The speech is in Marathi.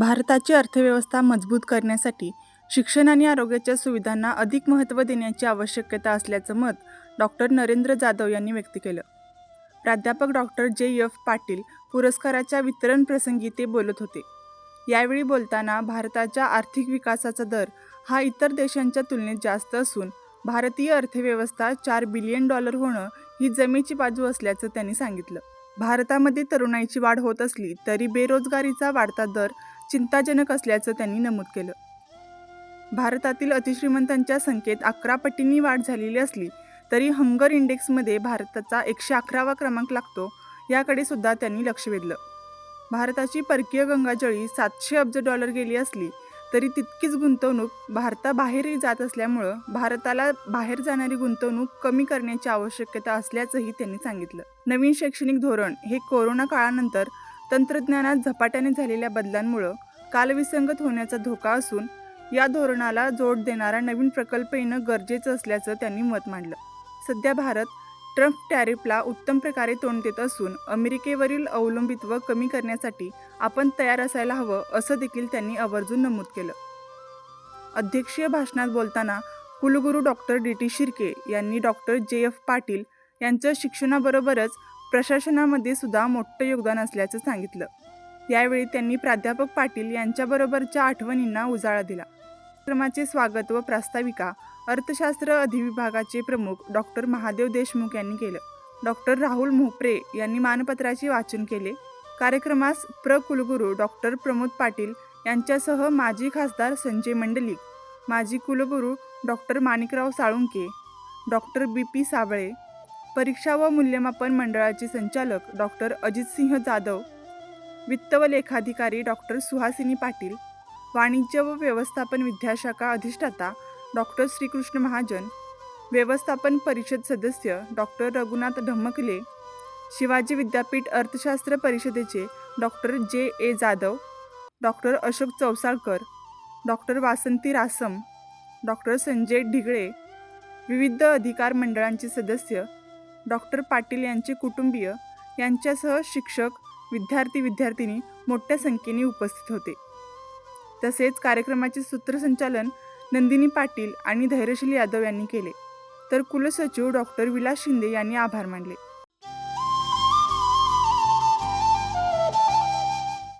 भारताची अर्थव्यवस्था मजबूत करण्यासाठी शिक्षण आणि आरोग्याच्या सुविधांना अधिक महत्त्व देण्याची आवश्यकता असल्याचं मत डॉक्टर नरेंद्र जाधव यांनी व्यक्त केलं. प्राध्यापक डॉक्टर जे. एफ. पाटील पुरस्काराच्या वितरण प्रसंगी ते बोलत होते. यावेळी बोलताना भारताच्या आर्थिक विकासाचा दर हा इतर देशांच्या तुलनेत जास्त असून भारतीय अर्थव्यवस्था चार बिलियन डॉलर होणं ही जमेची बाजू असल्याचं त्यांनी सांगितलं. भारतामध्ये तरुणाईची वाढ होत असली तरी बेरोजगारीचा वाढता दर चिंताजनक असल्याचं त्यांनी नमूद केलं. भारतातील अतिश्रीमंतांच्या संख्येत अकरा पटींनी वाढ झालेली असली तरी हंगर इंडेक्समध्ये भारताचा एकशे अकरावा क्रमांक लागतो याकडे सुद्धा त्यांनी लक्ष वेधलं. भारताची परकीय गंगाजळी सातशे अब्ज डॉलर गेली असली तरी तितकीच गुंतवणूक भारताबाहेरही जात असल्यामुळं भारताला बाहेर जाणारी गुंतवणूक कमी करण्याची आवश्यकता असल्याचंही त्यांनी सांगितलं. नवीन शैक्षणिक धोरण हे कोरोना काळानंतर तंत्रज्ञानात झपाट्याने झालेल्या बदलांमुळं कालविसंगत होण्याचा धोका असून या धोरणाला जोड देणारा नवीन प्रकल्प येणं गरजेचं असल्याचं त्यांनी मत मांडलं. सध्या भारत ट्रम्प टॅरिफला उत्तम प्रकारे तोंड देत असून अमेरिकेवरील अवलंबित्व कमी करण्यासाठी आपण तयार असायला हवं असं देखील त्यांनी आवर्जून नमूद केलं. अध्यक्षीय भाषणात बोलताना कुलगुरू डॉक्टर डी टी शिर्के यांनी डॉक्टर जे एफ पाटील यांचं शिक्षणाबरोबरच प्रशासनामध्ये सुद्धा मोठं योगदान असल्याचं सांगितलं. यावेळी त्यांनी प्राध्यापक पाटील यांच्याबरोबरच्या आठवणींना उजाळा दिला. कार्यक्रमाचे स्वागत व प्रास्ताविका अर्थशास्त्र अधिविभागाचे प्रमुख डॉक्टर महादेव देशमुख यांनी केलं. डॉक्टर राहुल मोहप्रे यांनी मानपत्राचे वाचन केले. कार्यक्रमास प्र कुलगुरू डॉक्टर प्रमोद पाटील यांच्यासह माजी खासदार संजय मंडलिक माजी कुलगुरू doctor Manikrao Salunke doctor B P Sable परीक्षा व मूल्यमापन मंडळाचे संचालक डॉक्टर अजितसिंह जाधव वित्त व लेखाधिकारी डॉक्टर सुहासिनी पाटील वाणिज्य व व्यवस्थापन विद्याशाखा अधिष्ठाता डॉक्टर श्रीकृष्ण महाजन व्यवस्थापन परिषद सदस्य डॉक्टर रघुनाथ ढम्मकले शिवाजी विद्यापीठ अर्थशास्त्र परिषदेचे doctor J. A. Jadhav doctor Ashok Chausalkar doctor Vasanti Rasam doctor Sanjay Dhigale विविध अधिकार मंडळांचे सदस्य डॉक्टर पाटील यांचे कुटुंबीय यांच्यासह शिक्षक विद्यार्थी विद्यार्थिनी मोठ्या संख्येने उपस्थित होते. तसेच कार्यक्रमाचे सूत्रसंचालन नंदिनी पाटील आणि धैर्यशील यादव यांनी केले. तर कुलसचिव डॉक्टर विलास शिंदे यांनी आभार मानले.